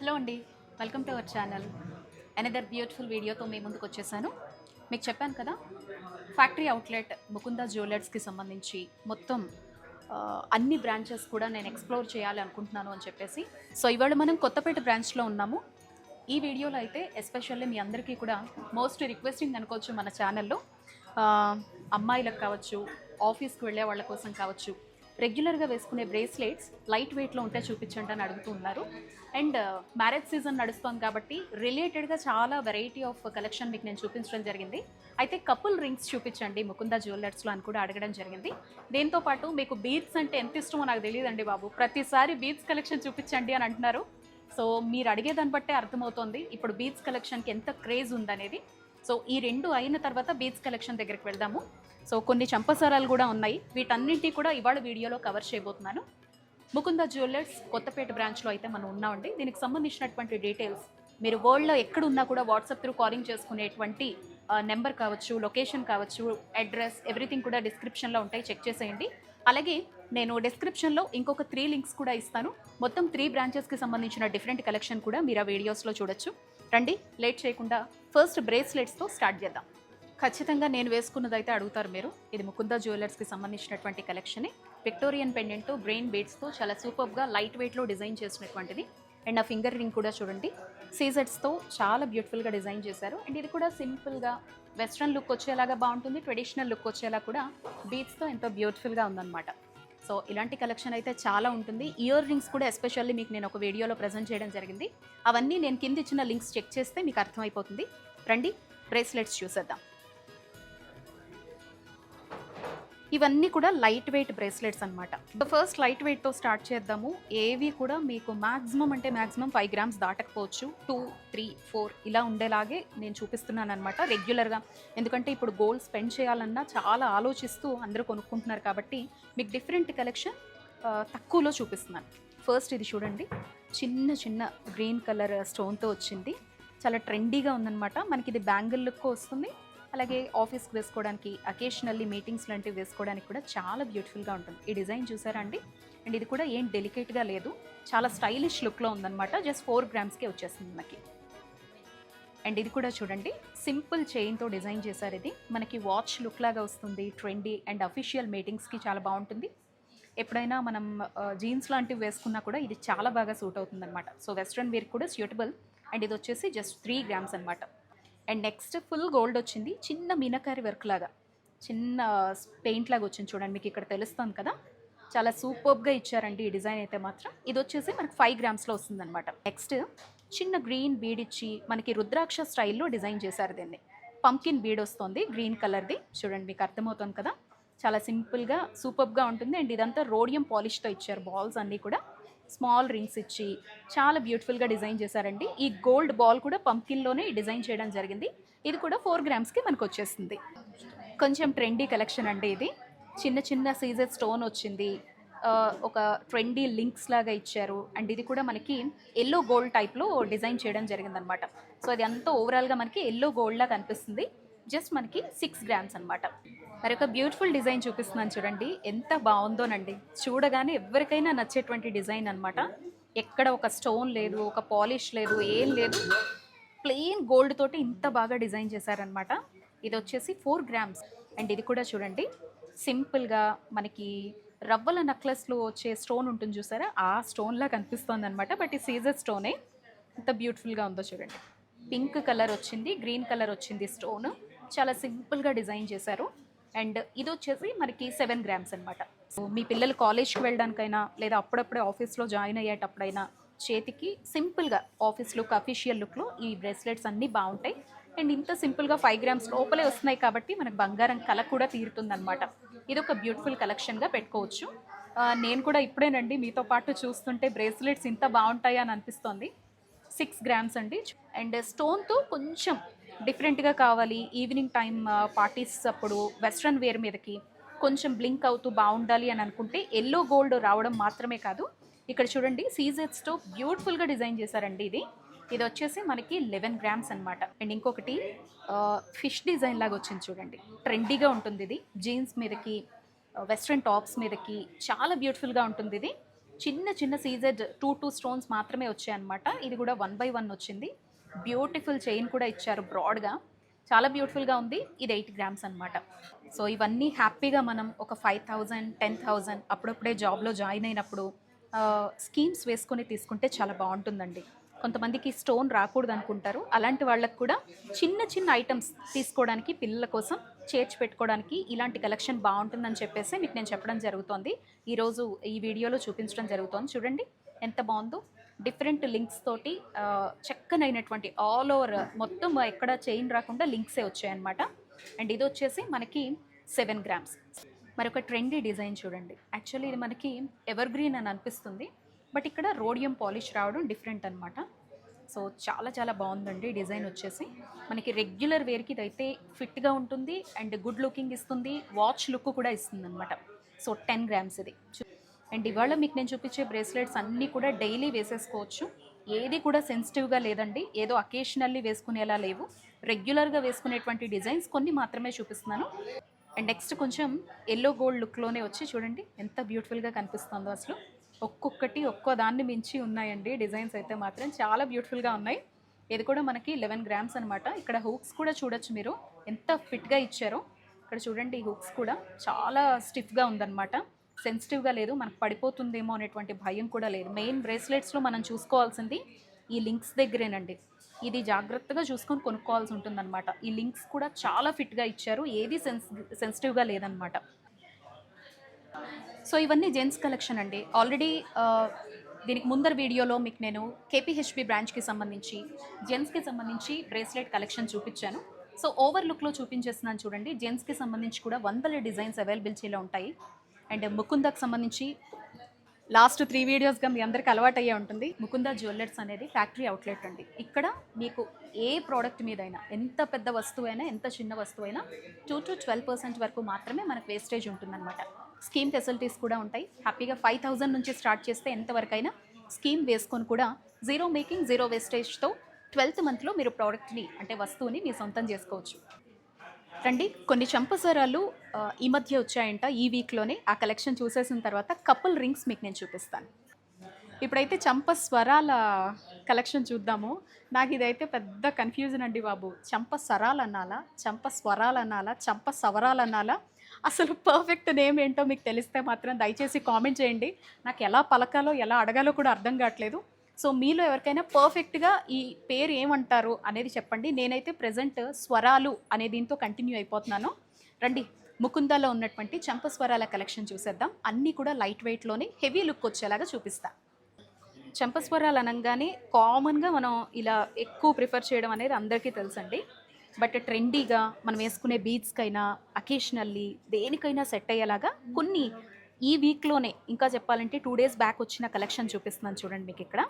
Hello అండి welcome to our channel another beautiful వీడియోతో మీ ముందుకు వచ్చేసాను. మీకు చెప్పాను కదా ఫ్యాక్టరీ అవుట్లెట్ ముకుందా జ్యువెలర్స్కి సంబంధించి మొత్తం అన్ని బ్రాంచెస్ కూడా నేను ఎక్స్ప్లోర్ చేయాలి అనుకుంటున్నాను అని చెప్పేసి. సో ఇవాళ మనం కొత్తపేట బ్రాంచ్లో ఉన్నాము. ఈ వీడియోలో అయితే ఎస్పెషల్లీ మీ అందరికీ కూడా మోస్ట్ రిక్వెస్టింగ్ అనుకోవచ్చు మన ఛానల్లో అమ్మాయిలకు కావచ్చు ఆఫీస్కి వెళ్ళే వాళ్ళ కోసం కావచ్చు రెగ్యులర్గా వేసుకునే బ్రేస్లెట్స్ లైట్ వెయిట్లో ఉంటే చూపించండి అని అడుగుతున్నారు అండ్ మ్యారేజ్ సీజన్ నడుస్తుంది కాబట్టి రిలేటెడ్గా చాలా వెరైటీ ఆఫ్ కలెక్షన్ మీకు నేను చూపించడం జరిగింది. అయితే కపుల్ రింగ్స్ చూపించండి ముకుంద జ్యువెలర్స్లో అని కూడా అడగడం జరిగింది. దీంతో పాటు మీకు బీడ్స్ అంటే ఎంత ఇష్టమో నాకు తెలియదండి బాబు. ప్రతిసారి బీడ్స్ కలెక్షన్ చూపించండి అని అంటున్నారు. సో మీరు అడిగేదాన్ని బట్టే అర్థమవుతోంది. ఇప్పుడు బీచ్ కలెక్షన్కి ఎంత క్రేజ్ ఉందనేది. సో ఈ రెండు అయిన తర్వాత బీచ్ కలెక్షన్ దగ్గరికి వెళ్దాము. సో కొన్ని చంపసారాలు కూడా ఉన్నాయి. వీటన్నింటినీ కూడా ఇవాళ వీడియోలో కవర్ చేయబోతున్నాను. ముకుంద జ్యువెలర్స్ కొత్తపేట బ్రాంచ్లో అయితే మనం ఉన్నామండి. దీనికి సంబంధించినటువంటి డీటెయిల్స్ మీరు వరల్డ్లో ఎక్కడున్నా కూడా వాట్సాప్ త్రూ కాలింగ్ చేసుకునేటువంటి నెంబర్ కావచ్చు లొకేషన్ కావచ్చు అడ్రస్ ఎవ్రీథింగ్ కూడా డిస్క్రిప్షన్లో ఉంటాయి. చెక్ చేసేయండి. అలాగే నేను డిస్క్రిప్షన్లో ఇంకొక త్రీ లింక్స్ కూడా ఇస్తాను. మొత్తం త్రీ బ్రాంచెస్కి సంబంధించిన డిఫరెంట్ కలెక్షన్ కూడా మీరు ఆ వీడియోస్లో చూడొచ్చు. రండి లేట్ చేయకుండా ఫస్ట్ బ్రేస్లెట్స్తో స్టార్ట్ చేద్దాం. ఖచ్చితంగా నేను వేసుకున్నదైతే అడుగుతారు మీరు. ఇది ముకుంద జ్యువెలర్స్కి సంబంధించినటువంటి కలెక్షనే విక్టోరియన్ పెండెంట్తో బ్రెయిన్ బీడ్స్తో చాలా సూపర్గా లైట్ వెయిట్లో డిజైన్ చేసినటువంటిది. అండ్ ఆ ఫింగర్ రింగ్ కూడా చూడండి. సీజెట్స్తో చాలా బ్యూటిఫుల్గా డిజైన్ చేశారు. అండ్ ఇది కూడా సింపుల్గా వెస్ట్రన్ లుక్ వచ్చేలాగా బాగుంటుంది. ట్రెడిషనల్ లుక్ వచ్చేలా కూడా బీడ్స్తో ఎంతో బ్యూటిఫుల్గా ఉందన్నమాట. సో ఇలాంటి కలెక్షన్ అయితే చాలా ఉంటుంది. ఇయర్ రింగ్స్ కూడా ఎస్పెషల్లీ మీకు నేను ఒక వీడియోలో ప్రజెంట్ చేయడం జరిగింది. అవన్నీ నేను కింద ఇచ్చిన లింక్స్ చెక్ చేస్తే మీకు అర్థమైపోతుంది. రండి బ్రేస్లెట్స్ చూసేద్దాం. ఇవన్నీ కూడా లైట్ వెయిట్ బ్రేస్లెట్స్ అనమాట ఫస్ట్ లైట్ వెయిట్తో స్టార్ట్ చేద్దాము. ఏవి కూడా మీకు మ్యాక్సిమం అంటే మ్యాక్సిమం ఫైవ్ గ్రామ్స్ దాటకపోవచ్చు. టూ త్రీ ఫోర్ ఇలా ఉండేలాగే నేను చూపిస్తున్నాను అనమాట రెగ్యులర్గా ఎందుకంటే ఇప్పుడు గోల్డ్ స్పెండ్ చేయాలన్నా చాలా ఆలోచిస్తూ అందరూ కొనుక్కుంటున్నారు కాబట్టి మీకు డిఫరెంట్ కలెక్షన్ తక్కువలో చూపిస్తున్నాను. ఫస్ట్ ఇది చూడండి. చిన్న చిన్న గ్రీన్ కలర్ స్టోన్తో వచ్చింది. చాలా ట్రెండీగా ఉందన్నమాట. మనకి ఇది బ్యాంగిల్ లుక్ వస్తుంది. అలాగే ఆఫీస్కి వేసుకోవడానికి అకేషనల్లీ మీటింగ్స్ లాంటివి వేసుకోవడానికి కూడా చాలా బ్యూటిఫుల్గా ఉంటుంది. ఈ డిజైన్ చూసారా అండి? అండ్ ఇది కూడా ఏం డెలికేట్గా లేదు. చాలా స్టైలిష్ లుక్లో ఉందన్నమాట. జస్ట్ ఫోర్ గ్రామ్స్కే వచ్చేస్తుంది మనకి. అండ్ ఇది కూడా చూడండి. సింపుల్ చైన్తో డిజైన్ చేశారు ఇది. మనకి వాచ్ లుక్ లాగా వస్తుంది ట్రెండీ అండ్ అఫీషియల్ మీటింగ్స్కి చాలా బాగుంటుంది. ఎప్పుడైనా మనం జీన్స్ లాంటివి వేసుకున్నా కూడా ఇది చాలా బాగా సూట్ అవుతుంది అనమాట సో వెస్ట్రన్ వేర్ కూడా సూటబుల్ అండ్ ఇది వచ్చేసి జస్ట్ త్రీ గ్రామ్స్ అనమాట అండ్ నెక్స్ట్ ఫుల్ గోల్డ్ వచ్చింది. చిన్న మీనకారి వర్క్ లాగా. చిన్న పెయింట్ లాగా వచ్చింది చూడండి మీకు ఇక్కడ తెలుస్తుంది కదా. చాలా సూపర్గా ఇచ్చారండి ఈ డిజైన్ అయితే మాత్రం. ఇది వచ్చేసి మనకు ఫైవ్ గ్రామ్స్లో వస్తుంది అనమాట నెక్స్ట్ చిన్న గ్రీన్ బీడ్ ఇచ్చి మనకి రుద్రాక్ష స్టైల్లో డిజైన్ చేశారు దీన్ని. పంకిన్ బీడ్ వస్తుంది గ్రీన్ కలర్ది. చూడండి మీకు అర్థమవుతుంది కదా. చాలా సింపుల్గా సూపర్గా ఉంటుంది. అండ్ ఇదంతా రోడియం పాలిష్తో ఇచ్చారు బాల్స్ అన్నీ కూడా. స్మాల్ రింగ్స్ ఇచ్చి చాలా బ్యూటిఫుల్గా డిజైన్ చేశారండి. ఈ గోల్డ్ బాల్ కూడా పంకిన్లోనే డిజైన్ చేయడం జరిగింది. ఇది కూడా ఫోర్ గ్రామ్స్కి మనకు వచ్చేస్తుంది కొంచెం ట్రెండీ కలెక్షన్ అండి ఇది. చిన్న చిన్న సీజర్ స్టోన్ వచ్చింది. ఒక ట్రెండీ లింక్స్ లాగా ఇచ్చారు. అండ్ ఇది కూడా మనకి ఎల్లో గోల్డ్ టైప్లో డిజైన్ చేయడం జరిగిందనమాట. సో అది అంతా ఓవరాల్గా మనకి ఎల్లో గోల్డ్ లాగా కనిపిస్తుంది. జస్ట్ మనకి సిక్స్ గ్రామ్స్ అనమాట మరి ఒక బ్యూటిఫుల్ డిజైన్ చూపిస్తున్నాను చూడండి. ఎంత బాగుందోనండి. చూడగానే ఎవరికైనా నచ్చేటువంటి డిజైన్ అనమాట ఎక్కడ ఒక స్టోన్ లేదు ఒక పాలిష్ లేదు ఏం లేదు. ప్లెయిన్ గోల్డ్ తోటి ఇంత బాగా డిజైన్ చేశారనమాట ఇది వచ్చేసి ఫోర్ గ్రామ్స్. అండ్ ఇది కూడా చూడండి. సింపుల్గా మనకి రవ్వల నక్లెస్లో వచ్చే స్టోన్ ఉంటుంది చూసారా? ఆ స్టోన్లా కనిపిస్తుంది అనమాట బట్ ఈ సీజర్ స్టోనే ఎంత బ్యూటిఫుల్గా ఉందో చూడండి. పింక్ కలర్ వచ్చింది గ్రీన్ కలర్ వచ్చింది స్టోన్. చాలా సింపుల్గా డిజైన్ చేశారు. అండ్ ఇది వచ్చేసి మనకి సెవెన్ గ్రామ్స్ అనమాట సో మీ పిల్లలు కాలేజ్కి వెళ్ళడానికైనా లేదా అప్పుడప్పుడే ఆఫీస్లో జాయిన్ అయ్యేటప్పుడైనా చేతికి సింపుల్గా ఆఫీస్ లుక్ అఫీషియల్ లుక్లో ఈ బ్రేస్లెట్స్ అన్నీ బాగుంటాయి. అండ్ ఇంత సింపుల్గా ఫైవ్ గ్రామ్స్ లోపలే వస్తున్నాయి కాబట్టి మనకు బంగారం కల కూడా తీరుతుందన్నమాట. ఇది ఒక బ్యూటిఫుల్ కలెక్షన్గా పెట్టుకోవచ్చు. నేను కూడా ఇప్పుడేనండి మీతో పాటు చూస్తుంటే బ్రేస్లెట్స్ ఇంత బాగుంటాయి అని అనిపిస్తోంది. సిక్స్ గ్రామ్స్ అండి. అండ్ స్టోన్తో కొంచెం డిఫరెంట్గా కావాలి. ఈవినింగ్ టైం పార్టీస్ అప్పుడు వెస్ట్రన్ వేర్ మీదకి కొంచెం బ్లింక్ అవుతూ బాగుండాలి అని అనుకుంటే ఎల్లో గోల్డ్ రావడం మాత్రమే కాదు. ఇక్కడ చూడండి సీజెట్స్తో బ్యూటిఫుల్గా డిజైన్ చేశారండి ఇది. ఇది వచ్చేసి మనకి లెవెన్ గ్రామ్స్ అనమాట అండ్ ఇంకొకటి ఫిష్ డిజైన్ లాగా వచ్చింది చూడండి. ట్రెండీగా ఉంటుంది ఇది. జీన్స్ మీదకి వెస్ట్రన్ టాప్స్ మీదకి చాలా బ్యూటిఫుల్గా ఉంటుంది ఇది. చిన్న చిన్న సీజెడ్ టూ టూ స్టోన్స్ మాత్రమే వచ్చాయన్నమాట. ఇది కూడా వన్ బై వన్ వచ్చింది. బ్యూటిఫుల్ చైన్ కూడా ఇచ్చారు బ్రాడ్గా. చాలా బ్యూటిఫుల్గా ఉంది. ఇది ఎయిట్ గ్రామ్స్ అనమాట సో ఇవన్నీ హ్యాపీగా మనం ఒక ఫైవ్ థౌజండ్ టెన్ థౌజండ్ అప్పుడప్పుడే జాబ్లో జాయిన్ అయినప్పుడు స్కీమ్స్ వేసుకొని తీసుకుంటే చాలా బాగుంటుందండి. కొంతమందికి స్టోన్ రాకూడదు అనుకుంటారు. అలాంటి వాళ్ళకు కూడా చిన్న చిన్న ఐటమ్స్ తీసుకోవడానికి పిల్లల కోసం చేర్చి పెట్టుకోవడానికి ఇలాంటి కలెక్షన్ బాగుంటుందని చెప్పేసి మీకు నేను చెప్పడం జరుగుతోంది. ఈరోజు ఈ వీడియోలో చూపించడం జరుగుతోంది. చూడండి ఎంత బాగుందో. డిఫరెంట్ లింక్స్ తోటి చక్కనైనటువంటి ఆల్ ఓవర్ మొత్తం ఎక్కడ చైన్ రాకుండా లింక్సే వచ్చాయన్నమాట. అండ్ ఇది వచ్చేసి మనకి సెవెన్ గ్రామ్స్. మరొక ట్రెండీ డిజైన్ చూడండి. యాక్చువల్లీ ఇది మనకి ఎవర్ గ్రీన్ అని అనిపిస్తుంది. బట్ ఇక్కడ రోడియం పాలిష్ రావడం డిఫరెంట్ అనమాట సో చాలా చాలా బాగుందండి డిజైన్ వచ్చేసి. మనకి రెగ్యులర్ వేర్కి ఇదైతే ఫిట్గా ఉంటుంది అండ్ గుడ్ లుకింగ్ ఇస్తుంది. వాచ్ లుక్ కూడా ఇస్తుంది అనమాట సో టెన్ గ్రామ్స్ ఇది. అండ్ ఇవాళ మీకు నేను చూపించే బ్రేస్లెట్స్ అన్నీ కూడా డైలీ వేసేసుకోవచ్చు. ఏది కూడా సెన్సిటివ్గా లేదండి. ఏదో అకేషనల్లీ వేసుకునేలా లేవు. రెగ్యులర్గా వేసుకునేటువంటి డిజైన్స్ కొన్ని మాత్రమే చూపిస్తున్నాను. అండ్ నెక్స్ట్ కొంచెం ఎల్లో గోల్డ్ లుక్లోనే వచ్చి చూడండి ఎంత బ్యూటిఫుల్గా కనిపిస్తుందో అసలు. ఒక్కొక్కటి ఒక్కో దాన్ని మించి ఉన్నాయండి. డిజైన్స్ అయితే మాత్రం చాలా బ్యూటిఫుల్గా ఉన్నాయి. ఇది కూడా మనకి లెవెన్ గ్రామ్స్ అనమాట ఇక్కడ హూక్స్ కూడా చూడొచ్చు మీరు. ఎంత ఫిట్గా ఇచ్చారో. ఇక్కడ చూడండి ఈ హుక్స్ కూడా. చాలా స్టిఫ్గా ఉందన్నమాట. సెన్సిటివ్గా లేదు మనకు పడిపోతుందేమో అనేటువంటి భయం కూడా లేదు. మెయిన్ బ్రేస్లెట్స్లో మనం చూసుకోవాల్సింది ఈ లింక్స్ దగ్గరేనండి. ఇది జాగ్రత్తగా చూసుకొని కొనుక్కోవాల్సి ఉంటుందన్నమాట. ఈ లింక్స్ కూడా చాలా ఫిట్గా ఇచ్చారు ఏది సెన్స్ సెన్సిటివ్గా లేదనమాట సో ఇవన్నీ జెంట్స్ కలెక్షన్ అండి. ఆల్రెడీ దీనికి ముందర వీడియోలో మీకు నేను కేపీహెచ్పి బ్రాంచ్కి సంబంధించి జెంట్స్కి సంబంధించి బ్రేస్లెట్ కలెక్షన్ చూపించాను. సో ఓవర్ లుక్లో చూపించేస్తున్నాను చూడండి. జెంట్స్కి సంబంధించి కూడా వందల డిజైన్స్ అవైలబిలిటీలో ఉంటాయి. అండ్ ముకుందకు సంబంధించి లాస్ట్ త్రీ వీడియోస్గా మీ అందరికి అలవాటు అయ్యే ఉంటుంది. ముకుంద జ్యువెలర్స్ అనేది ఫ్యాక్టరీ అవుట్లెట్ అండి. ఇక్కడ మీకు ఏ ప్రోడక్ట్ మీదైనా ఎంత పెద్ద వస్తువైనా ఎంత చిన్న వస్తువైనా టూ టు ట్వెల్వ్ పర్సెంట్ వరకు మాత్రమే మనకు వేస్టేజ్ ఉంటుందన్నమాట. స్కీమ్ ఫెసిలిటీస్ కూడా ఉంటాయి. హ్యాపీగా ఫైవ్ థౌజండ్ నుంచి స్టార్ట్ చేస్తే ఎంతవరకైనా స్కీమ్ వేసుకొని కూడా జీరో మేకింగ్ జీరో వేస్టేజ్తో ట్వెల్త్ మంత్లో మీరు ప్రోడక్ట్ని అంటే వస్తువుని మీ సొంతం చేసుకోవచ్చు. రండి. కొన్ని చంపసరాలు ఈ మధ్య వచ్చాయంట. ఈ వీక్లోనే ఆ కలెక్షన్ చూసేసిన తర్వాత కపుల్ రింగ్స్ మీకు నేను చూపిస్తాను. ఇప్పుడైతే చంప స్వరాల కలెక్షన్ చూద్దాము. నాకు ఇదైతే పెద్ద కన్ఫ్యూజన్ అండి బాబు. చంప స్వరాలు అనాలా? చంప స్వరాలు అనాలా? చంప సవరాలు అనాలా? అసలు పర్ఫెక్ట్ నేమ్ ఏంటో మీకు తెలిస్తే మాత్రం దయచేసి కామెంట్ చేయండి. నాకు ఎలా పలకాలో ఎలా అడగాలో కూడా అర్థం కావట్లేదు. సో మీలో ఎవరికైనా పర్ఫెక్ట్గా ఈ పేరు ఏమంటారు అనేది చెప్పండి. నేనైతే ప్రజెంట్ స్వరాలు అనే దీంతో కంటిన్యూ అయిపోతున్నాను. రండి ముకుందాలో ఉన్నటువంటి చంపస్వరాల కలెక్షన్ చూసేద్దాం. అన్నీ కూడా లైట్ వెయిట్లోనే హెవీ లుక్ వచ్చేలాగా చూపిస్తా. చంపస్వరాలు అనగానే కామన్గా మనం ఇలా ఎక్కువ ప్రిఫర్ చేయడం అనేది అందరికీ తెలుసండి. బట్ ట్రెండీగా మనం వేసుకునే బీచ్కైనా అకేషనల్లీ దేనికైనా సెట్ అయ్యేలాగా కొన్ని ఈ వీక్లోనే ఇంకా చెప్పాలంటే టూ డేస్ బ్యాక్ వచ్చిన కలెక్షన్ చూపిస్తున్నాను చూడండి మీకు ఇక్కడ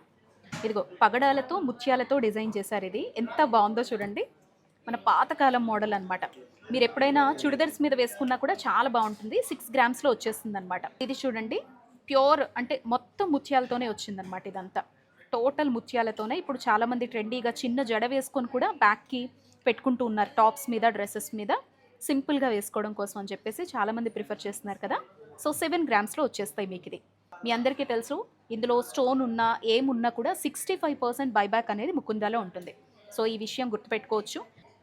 ఇదిగో పగడాలతో ముత్యాలతో డిజైన్ చేశారు ఇది. ఎంత బాగుందో చూడండి. మన పాతకాలం మోడల్ అనమాట మీరు ఎప్పుడైనా చుడిదర్స్ మీద వేసుకున్నా కూడా చాలా బాగుంటుంది. సిక్స్ గ్రామ్స్లో వచ్చేస్తుంది అనమాట ఇది చూడండి. ప్యూర్ అంటే మొత్తం ముత్యాలతోనే వచ్చిందనమాట ఇదంతా. టోటల్ ముత్యాలతోనే. ఇప్పుడు చాలామంది ట్రెండీగా చిన్న జడ వేసుకొని కూడా బ్యాక్కి పెట్టుకుంటూ ఉన్నారు టాప్స్ మీద డ్రెస్సెస్ మీద. సింపుల్గా వేసుకోవడం కోసం అని చెప్పేసి చాలామంది ప్రిఫర్ చేస్తున్నారు కదా. సో సెవెన్ గ్రామ్స్లో వచ్చేస్తాయి మీకు ఇది. మీ అందరికీ తెలుసు ఇందులో స్టోన్ ఉన్నా ఏమున్నా కూడా సిక్స్టీ ఫైవ్ పర్సెంట్ బైబ్యాక్ అనేది ముకుందాలో ఉంటుంది. సో ఈ విషయం గుర్తుపెట్టుకోవచ్చు.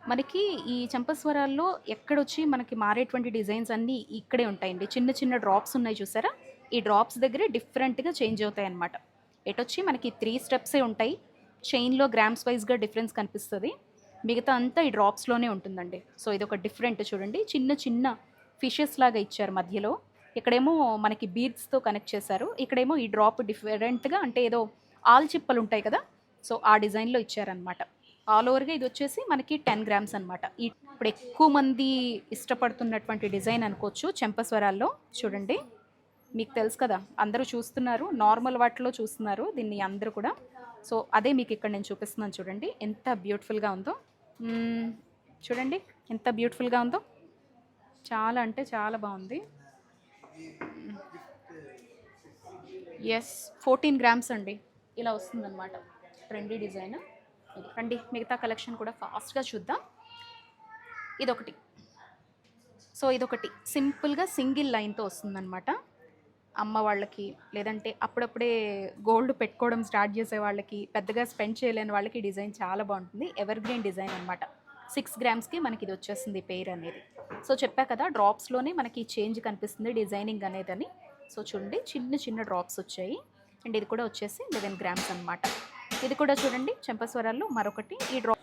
మనకి ఈ చంపస్వరాల్లో ఎక్కడొచ్చి మనకి మారేటువంటి డిజైన్స్ అన్నీ ఇక్కడే ఉంటాయండి. చిన్న చిన్న డ్రాప్స్ ఉన్నాయి చూసారా? ఈ డ్రాప్స్ దగ్గరే డిఫరెంట్గా చేంజ్ అవుతాయి అన్నమాట. ఎటొచ్చి మనకి త్రీ స్టెప్సే ఉంటాయి. చైన్లో గ్రామ్స్ వైజ్గా డిఫరెన్స్ కనిపిస్తుంది. మిగతా అంతా ఈ డ్రాప్స్లోనే ఉంటుందండి. సో ఇది ఒక డిఫరెంట్ చూడండి. చిన్న చిన్న ఫిషెస్ లాగా ఇచ్చారు మధ్యలో. ఇక్కడేమో మనకి బీడ్స్తో కనెక్ట్ చేశారు. ఇక్కడేమో ఈ డ్రాప్ డిఫరెంట్గా అంటే ఏదో ఆల్ చిప్పలు ఉంటాయి కదా సో ఆ డిజైన్లో ఇచ్చారనమాట ఆల్ ఓవర్గా ఇది వచ్చేసి మనకి టెన్ గ్రామ్స్ అనమాట ఇప్పుడు ఎక్కువ మంది ఇష్టపడుతున్నటువంటి డిజైన్ అనుకోవచ్చు చెంపస్వరాల్లో. చూడండి మీకు తెలుసు కదా అందరూ చూస్తున్నారు నార్మల్ వాటిలో చూస్తున్నారు దీన్ని అందరూ కూడా. సో అదే మీకు ఇక్కడ నేను చూపిస్తున్నాను చూడండి ఎంత బ్యూటిఫుల్గా ఉందో. చూడండి ఎంత బ్యూటిఫుల్గా ఉందో. చాలా అంటే చాలా బాగుంది. ఎస్ ఫోర్టీన్ గ్రామ్స్ అండి. ఇలా వస్తుందన్నమాట. ట్రెండీ డిజైన్ రండి మిగతా కలెక్షన్ కూడా ఫాస్ట్గా చూద్దాం. ఇదొకటి. సో ఇదొకటి. సింపుల్గా సింగిల్ లైన్తో వస్తుందన్నమాట. అమ్మ వాళ్ళకి లేదంటే అప్పుడప్పుడే గోల్డ్ పెట్టుకోవడం స్టార్ట్ చేసే వాళ్ళకి పెద్దగా స్పెండ్ చేయలేని వాళ్ళకి డిజైన్ చాలా బాగుంటుంది. ఎవర్ గ్రీన్ డిజైన్ అనమాట సిక్స్ గ్రామ్స్కి మనకి ఇది వచ్చేస్తుంది పేర్ అనేది. సో చెప్పా కదా డ్రాప్స్లోనే మనకి చేంజ్ కనిపిస్తుంది డిజైనింగ్ అనేదని. సో చూడండి చిన్న చిన్న డ్రాప్స్ వచ్చాయి. అండ్ ఇది కూడా వచ్చేసి లెవెన్ గ్రామ్స్ అనమాట ఇది కూడా చూడండి చెంపస్వరాల్లో మరొకటి. ఈ డ్రాప్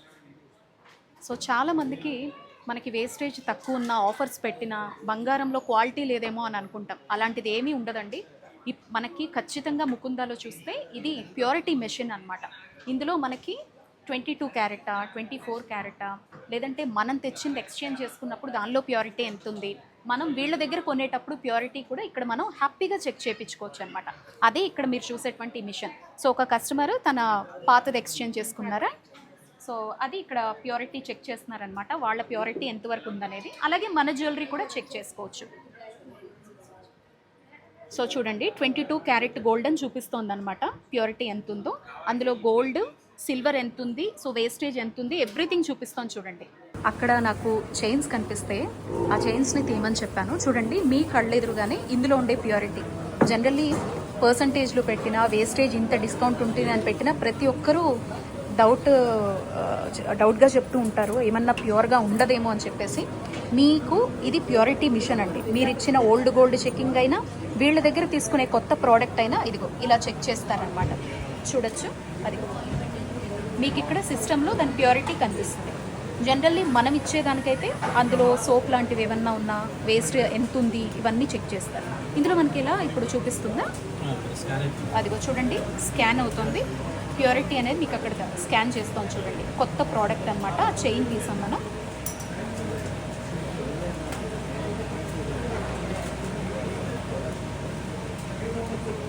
సో చాలామందికి మనకి వేస్టేజ్ తక్కువ ఉన్న ఆఫర్స్ పెట్టిన బంగారంలో క్వాలిటీ లేదేమో అని అనుకుంటాం. అలాంటిది ఏమీ ఉండదండి. ఇప్- మనకి ఖచ్చితంగా ముకుందాలో చూస్తే ఇది ప్యూరిటీ మెషిన్ అన్నమాట. ఇందులో మనకి ట్వంటీ టూ క్యారెటా ట్వంటీ ఫోర్ క్యారెటా లేదంటే మనం తెచ్చింది ఎక్స్చేంజ్ చేసుకున్నప్పుడు దానిలో ప్యూరిటీ ఎంత ఉంది మనం వీళ్ళ దగ్గర కొనేటప్పుడు ప్యూరిటీ కూడా ఇక్కడ మనం హ్యాపీగా చెక్ చేయించుకోవచ్చు అనమాట అదే ఇక్కడ మీరు చూసేటువంటి మిషన్ సో ఒక కస్టమర్ తన పాతది ఎక్స్చేంజ్ చేసుకున్నారా? సో అది ఇక్కడ ప్యూరిటీ చెక్ చేస్తున్నారనమాట వాళ్ళ ప్యూరిటీ ఎంతవరకు ఉందనేది. అలాగే మన జ్యువెలరీ కూడా చెక్ చేసుకోవచ్చు. సో చూడండి ట్వంటీ టూ క్యారెట్ గోల్డ్ అని చూపిస్తోంది అనమాట ప్యూరిటీ ఎంత ఉందో అందులో గోల్డ్ సిల్వర్ ఎంత ఉంది సో వేస్టేజ్ ఎంత ఉంది ఎవ్రీథింగ్ చూపిస్తాం చూడండి. అక్కడ నాకు చైన్స్ కనిపిస్తే ఆ చైన్స్ని తీయమని చెప్పాను. చూడండి మీ కళ్ళెదురుగానే ఇందులో ఉండే ప్యూరిటీ. జనరల్లీ పర్సంటేజ్లో పెట్టిన వేస్టేజ్ ఇంత డిస్కౌంట్ ఉంటుంది అని పెట్టిన ప్రతి ఒక్కరూ డౌట్ డౌట్గా చెప్తూ ఉంటారు ఏమన్నా ప్యూర్గా ఉండదేమో అని చెప్పేసి. మీకు ఇది ప్యూరిటీ మిషన్ అండి. మీరు ఇచ్చిన ఓల్డ్ గోల్డ్ చెకింగ్ అయినా వీళ్ళ దగ్గర తీసుకునే కొత్త ప్రోడక్ట్ అయినా ఇదిగో ఇలా చెక్ చేస్తారనమాట చూడొచ్చు అదిగో. మీకు ఇక్కడ సిస్టంలో దాని ప్యూరిటీ కనిపిస్తుంది. జనరల్లీ మనం ఇచ్చేదానికైతే అందులో సోప్ లాంటివి ఏమన్నా ఉన్నా వేస్ట్ ఎంత ఉంది ఇవన్నీ చెక్ చేస్తారు. ఇందులో మనకి ఇలా ఇప్పుడు చూపిస్తుందా అదిగో చూడండి స్కాన్ అవుతుంది. ప్యూరిటీ అనేది మీకు అక్కడ స్కాన్ చేస్తాం చూడండి. కొత్త ప్రోడక్ట్ అనమాట ఆ చైన్ తీసాం మనం.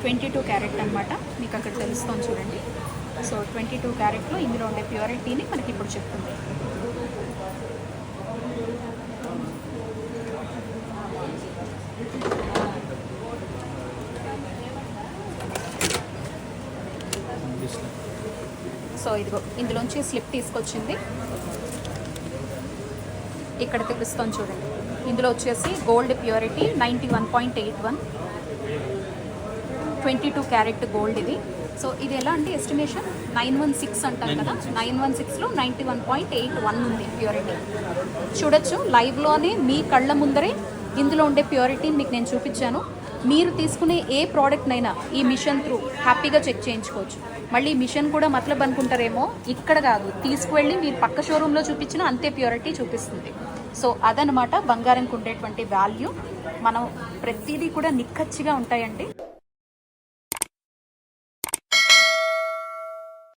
ట్వంటీ టూ క్యారెట్ అనమాట మీకు అక్కడ తెలుస్తాం చూడండి. సో ట్వంటీ టూ క్యారెట్లో ఇందులో ఉండే ప్యూరిటీని మనకి ఇప్పుడు చెప్తుంది. సో ఇదిగో ఇందులోంచి స్లిప్ తీసుకొచ్చింది. ఇక్కడ తెలుస్తాం చూడండి. ఇందులో వచ్చేసి gold purity ninety one point eight one. Twenty two carat gold ఇది. సో ఇది ఎలా అంటే ఎస్టిమేషన్ నైన్ వన్ సిక్స్ అంటాం కదా. నైన్ వన్ సిక్స్లో ninety one point eight one ఉంది ప్యూరిటీ చూడొచ్చు లైవ్లోనే మీ కళ్ళ ముందరే ఇందులో ఉండే ప్యూరిటీని మీకు నేను చూపించాను. మీరు తీసుకునే ఏ ప్రోడక్ట్నైనా ఈ మిషన్ త్రూ హ్యాపీగా చెక్ చేయించుకోవచ్చు. మళ్ళీ మిషన్ కూడా మతలబ్ అనుకుంటారేమో ఇక్కడ కాదు. తీసుకువెళ్ళి మీరు పక్క షోరూంలో చూపించిన అంతే ప్యూరిటీ చూపిస్తుంది. సో అదనమాట బంగారంకి ఉండేటువంటి వాల్యూ మనం ప్రతిదీ కూడా నిక్కచ్చిగా ఉంటాయండి.